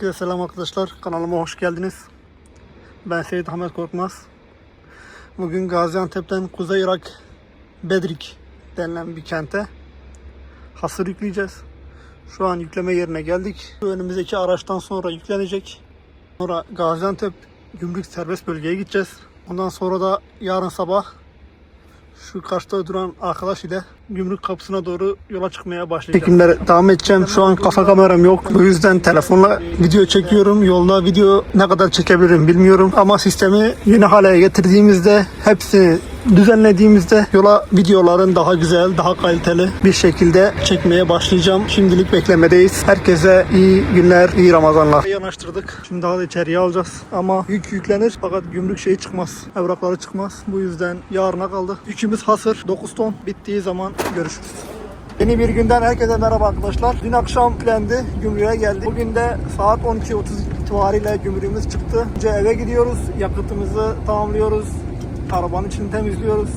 Herkese selam arkadaşlar. Kanalıma hoş geldiniz. Ben Seyit Ahmet Korkmaz. Bugün Gaziantep'ten Kuzey Irak Bedrik denilen bir kente hasır yükleyeceğiz. Şu an yükleme yerine geldik. Önümüzdeki araçtan sonra yüklenecek. Sonra Gaziantep Gümrük Serbest Bölge'ye gideceğiz. Ondan sonra da yarın sabah şu karşıda duran arkadaş ile gümrük kapısına doğru yola çıkmaya başlayacağız. Çekimlere devam edeceğim. Şu an kafa kameram yok. Bu yüzden telefonla video çekiyorum. Yolda video ne kadar çekebilirim bilmiyorum. Ama sistemi yeni hale getirdiğimizde hepsini düzenlediğimizde yola videoların daha güzel, daha kaliteli bir şekilde çekmeye başlayacağım. Şimdilik beklemedeyiz. Herkese iyi günler, iyi Ramazanlar. Yanaştırdık. Şimdi daha da içeriye alacağız. Ama yük yüklenir fakat gümrük şeyi çıkmaz. Evrakları çıkmaz. Bu yüzden yarına kaldı. Yükümüz hasır. 9 ton. Bittiği zaman görüşürüz. Yeni bir günden herkese merhaba arkadaşlar. Dün akşam yüklendi, gümrüğe geldi. Bugün de saat 12.30 itibariyle gümrüğümüz çıktı. Önce eve gidiyoruz, yakıtımızı tamamlıyoruz, arabanın içini temizliyoruz.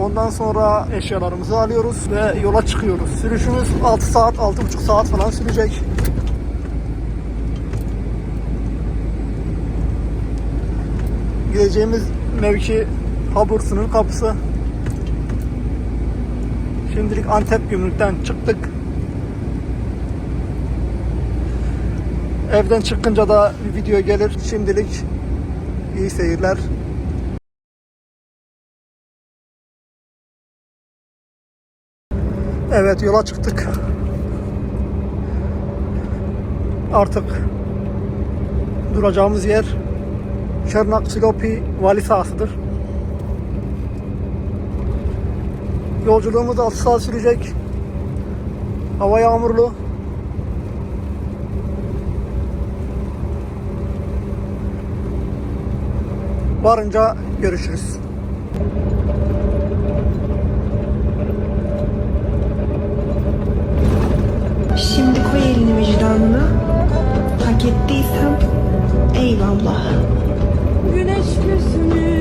Ondan sonra eşyalarımızı alıyoruz ve yola çıkıyoruz. Sürüşümüz 6 saat, 6,5 saat falan sürecek. Gideceğimiz mevki Habur sınır kapısı. Şimdilik Antep gümrükten çıktık. Evden çıkınca da bir video gelir. Şimdilik iyi seyirler. Evet yola çıktık. Artık duracağımız yer Şırnak Silopi vali sahasıdır. Yolculuğumuz 6 saat sürecek. Hava yağmurlu. Varınca görüşürüz. Eyvallah. Güneş gözünü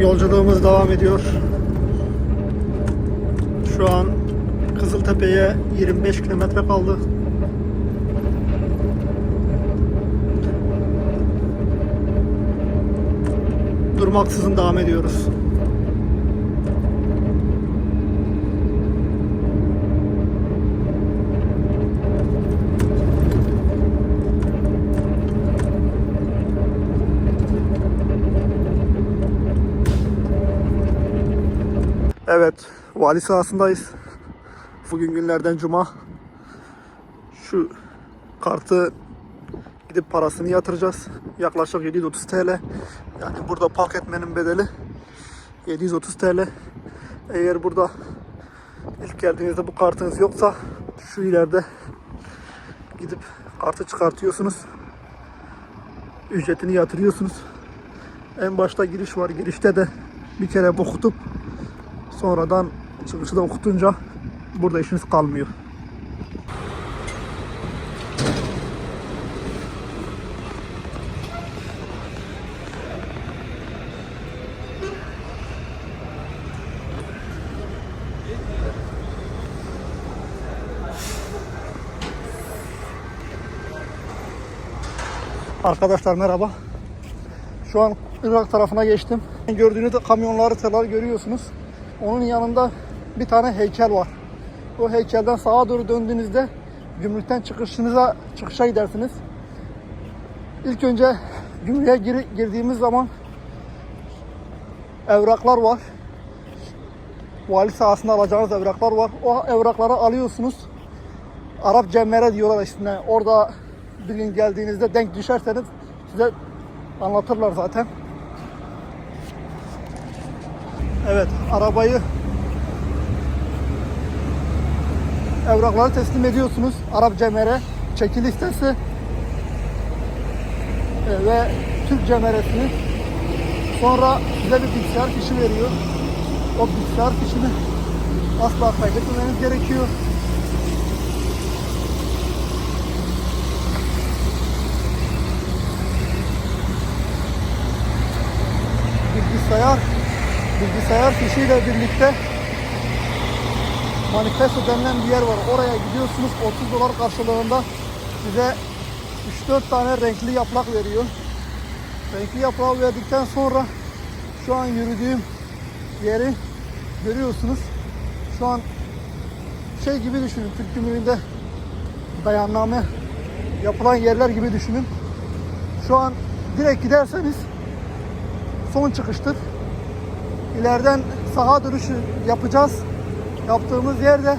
Yolculuğumuz devam ediyor. Şu an Kızıltepe'ye 25 kilometre kaldı. Durmaksızın devam ediyoruz. Evet, vali sahasındayız. Bugün günlerden cuma. Şu kartı gidip parasını yatıracağız. Yaklaşık 730 TL. Yani burada park etmenin bedeli 730 TL. Eğer burada ilk geldiğinizde bu kartınız yoksa şu ileride gidip kartı çıkartıyorsunuz. Ücretini yatırıyorsunuz. En başta giriş var. Girişte de bir kere okutup sonradan çıkışı da okutunca burada işiniz kalmıyor. Arkadaşlar merhaba. Şu an Irak tarafına geçtim. Gördüğünüz kamyonları, tırları görüyorsunuz. Onun yanında bir tane heykel var. O heykelden sağa doğru döndüğünüzde gümrükten çıkışınıza çıkışa gidersiniz. İlk önce gümrüğe gir- girdiğimiz zaman evraklar var. Vali sahasında alacağınız evraklar var. O evrakları alıyorsunuz. Arap cemmere diyorlar üstüne. Orada bir gün geldiğinizde denk düşerseniz size anlatırlar zaten. Evet, arabayı evrakları teslim ediyorsunuz. Arap Cemer'e çeki listesi e, ve Türk Cemer'esini sonra size bir bilgisayar fişi veriyor. O bilgisayar fişini asla kaybetmemeniz gerekiyor. bilgisayar bilgisayar fişiyle birlikte manifesto denilen bir yer var. Oraya gidiyorsunuz 30 dolar karşılığında size 3-4 tane renkli yaprak veriyor. Renkli yaprağı verdikten sonra şu an yürüdüğüm yeri görüyorsunuz. Şu an şey gibi düşünün. Türk Gümrüğü'nde beyanname yapılan yerler gibi düşünün. Şu an direkt giderseniz son çıkıştır. İleriden saha dönüşü yapacağız. Yaptığımız yerde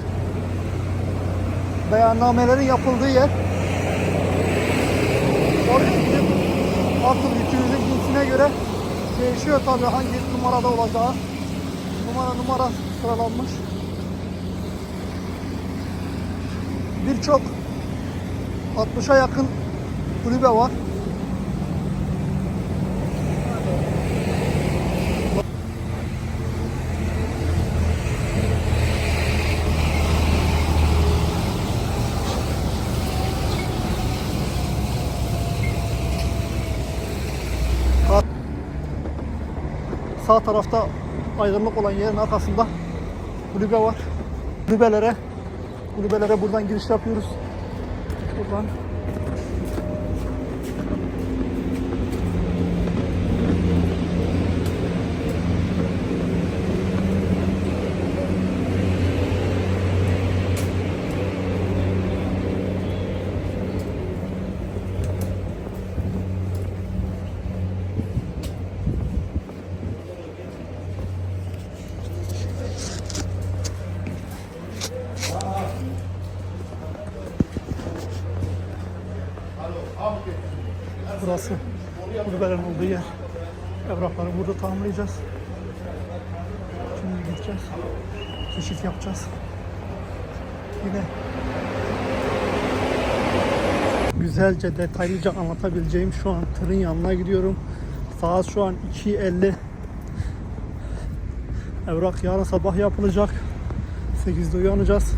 beyannamelerin yapıldığı yer. Oraya gidip artık yükünüzün cinsine göre değişiyor tabii hangi numarada olacağı. Numara numara sıralanmış. Birçok 60'a yakın kulübe var. Sağ tarafta aydınlık olan yerin arkasında kulübe var. Kulübelere kulübelere buradan giriş yapıyoruz. Buradan burası kulübelerin olduğu yer. Evrakları burada tamamlayacağız. Şimdi gideceğiz. Keşif yapacağız. Yine güzelce detaylıca anlatabileceğim şu an tırın yanına gidiyorum. Saat şu an 2.50. Evrak yarın sabah yapılacak. 8'de uyanacağız.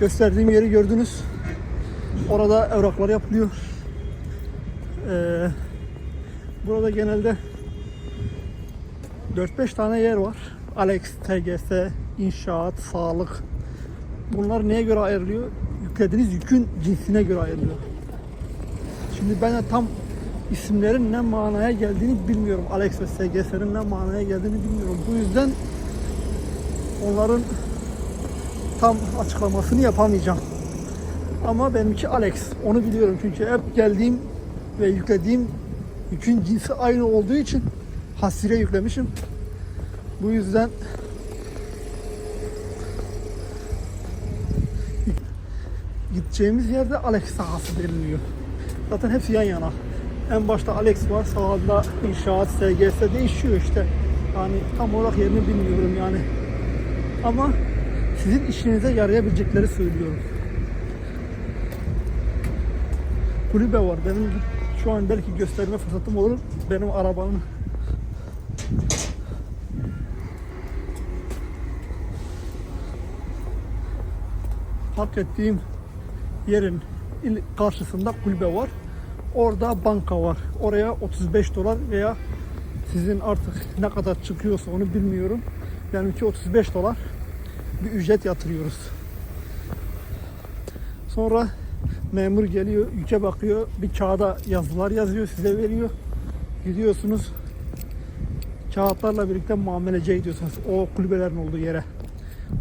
Gösterdiğim yeri gördünüz. Orada evraklar yapılıyor. Ee, burada genelde 4-5 tane yer var. Alex, TGS, inşaat, sağlık. Bunlar neye göre ayrılıyor? Yüklediğiniz yükün cinsine göre ayrılıyor. Şimdi ben de tam isimlerin ne manaya geldiğini bilmiyorum. Alex ve SGS'nin ne manaya geldiğini bilmiyorum. Bu yüzden onların tam açıklamasını yapamayacağım. Ama benimki Alex. Onu biliyorum çünkü hep geldiğim ve yüklediğim yükün cinsi aynı olduğu için hasire yüklemişim. Bu yüzden gideceğimiz yerde Alex sahası deniliyor. Zaten hepsi yan yana. En başta Alex var, sağında inşaat, SGS değişiyor işte. Yani tam olarak yerini bilmiyorum yani. Ama sizin işinize yarayabilecekleri söylüyorum. kulübe var. Benim şu an belki gösterme fırsatım olur. Benim arabanın park ettiğim yerin karşısında kulübe var. Orada banka var. Oraya 35 dolar veya sizin artık ne kadar çıkıyorsa onu bilmiyorum. Benimki 35 dolar bir ücret yatırıyoruz. Sonra memur geliyor, yüke bakıyor, bir kağıda yazılar yazıyor, size veriyor. Gidiyorsunuz, kağıtlarla birlikte muameleciye gidiyorsunuz. O kulübelerin olduğu yere.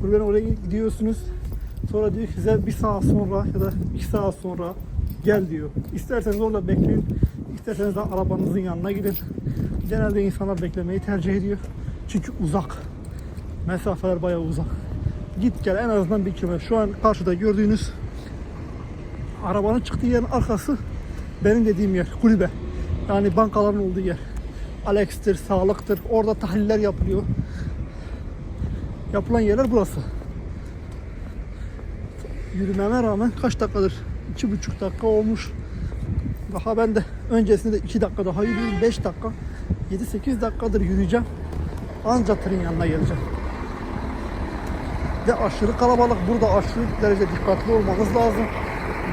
Kulübelerin oraya gidiyorsunuz. Sonra diyor size bir saat sonra ya da iki saat sonra gel diyor. İsterseniz orada bekleyin, isterseniz de arabanızın yanına gidin. Genelde insanlar beklemeyi tercih ediyor. Çünkü uzak. Mesafeler bayağı uzak. Git gel en azından bir kilometre. Şu an karşıda gördüğünüz arabanın çıktığı yerin arkası benim dediğim yer kulübe. Yani bankaların olduğu yer. Alex'tir, sağlıktır. Orada tahliller yapılıyor. yapılan yerler burası. Yürümeme rağmen kaç dakikadır? İki buçuk dakika olmuş. Daha ben de öncesinde de iki dakika daha yürüyorum. Beş dakika. 7-8 dakikadır yürüyeceğim. Anca tırın yanına geleceğim. Ve aşırı kalabalık. Burada aşırı derece dikkatli olmanız lazım.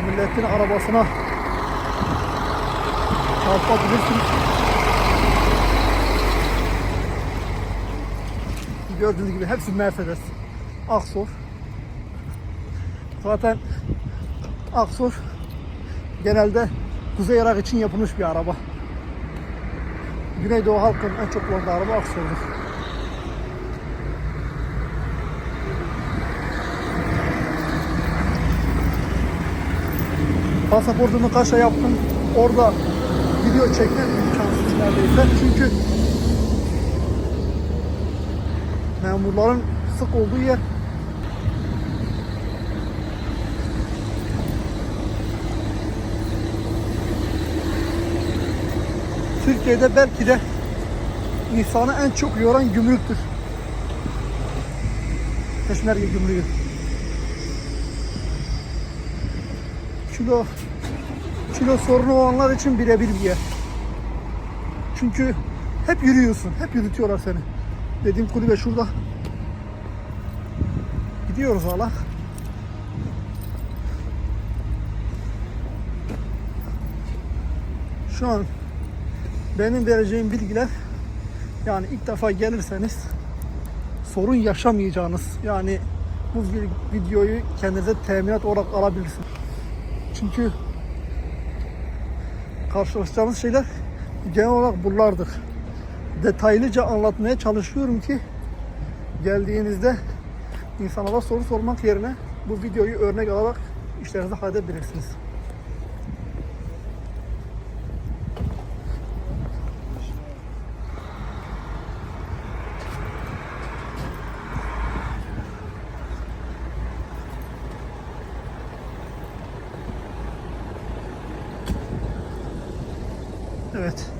Milletin arabasına çarpabilirsiniz. Gördüğünüz gibi hepsi Mercedes. Aksor. Zaten Aksor genelde Kuzey Irak için yapılmış bir araba. Güneydoğu halkın en çok kullandığı araba Aksor'dur. Pasaportumu kaşa yaptım. Orada video çekme imkansız neredeyse. Çünkü memurların sık olduğu yer. Türkiye'de belki de insanı en çok yoran gümrüktür. Peşmerge gümrüğü. Kilo kilo sorunu olanlar için birebir bir yer. Çünkü hep yürüyorsun, hep yürütüyorlar seni. Dediğim kulübe şurada. Gidiyoruz hala. Şu an benim vereceğim bilgiler yani ilk defa gelirseniz sorun yaşamayacağınız yani bu vi- videoyu kendinize teminat olarak alabilirsiniz. Çünkü karşılaşacağınız şeyler genel olarak bunlardır. Detaylıca anlatmaya çalışıyorum ki geldiğinizde insanlara soru sormak yerine bu videoyu örnek alarak işlerinizi halledebilirsiniz. Evet.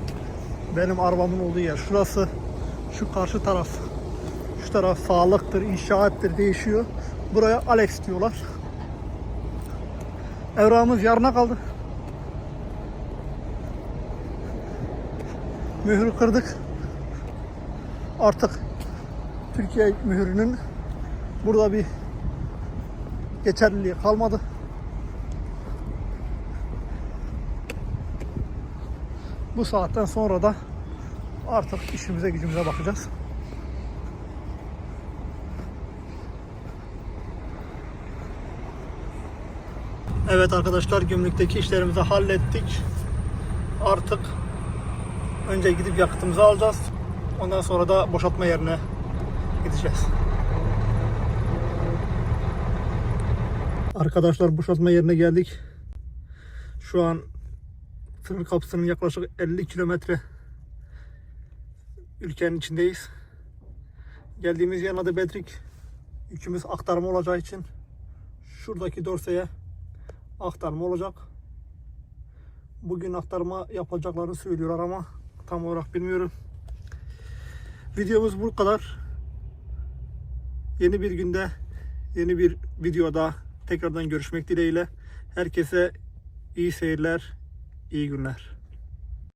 Benim arabamın olduğu yer. Şurası şu karşı taraf. Şu taraf sağlıktır, inşaattır değişiyor. Buraya Alex diyorlar. Evrağımız yarına kaldı. Mührü kırdık. Artık Türkiye mührünün burada bir geçerliliği kalmadı. Bu saatten sonra da artık işimize gücümüze bakacağız. Evet arkadaşlar gümrükteki işlerimizi hallettik. Artık önce gidip yakıtımızı alacağız. Ondan sonra da boşaltma yerine gideceğiz. Arkadaşlar boşaltma yerine geldik. Şu an sınır kapısının yaklaşık 50 kilometre ülkenin içindeyiz. Geldiğimiz yerin adı Bedrik. Yükümüz aktarma olacağı için şuradaki dorseye aktarma olacak. Bugün aktarma yapacaklarını söylüyorlar ama tam olarak bilmiyorum. Videomuz bu kadar. Yeni bir günde yeni bir videoda tekrardan görüşmek dileğiyle. Herkese iyi seyirler, iyi günler.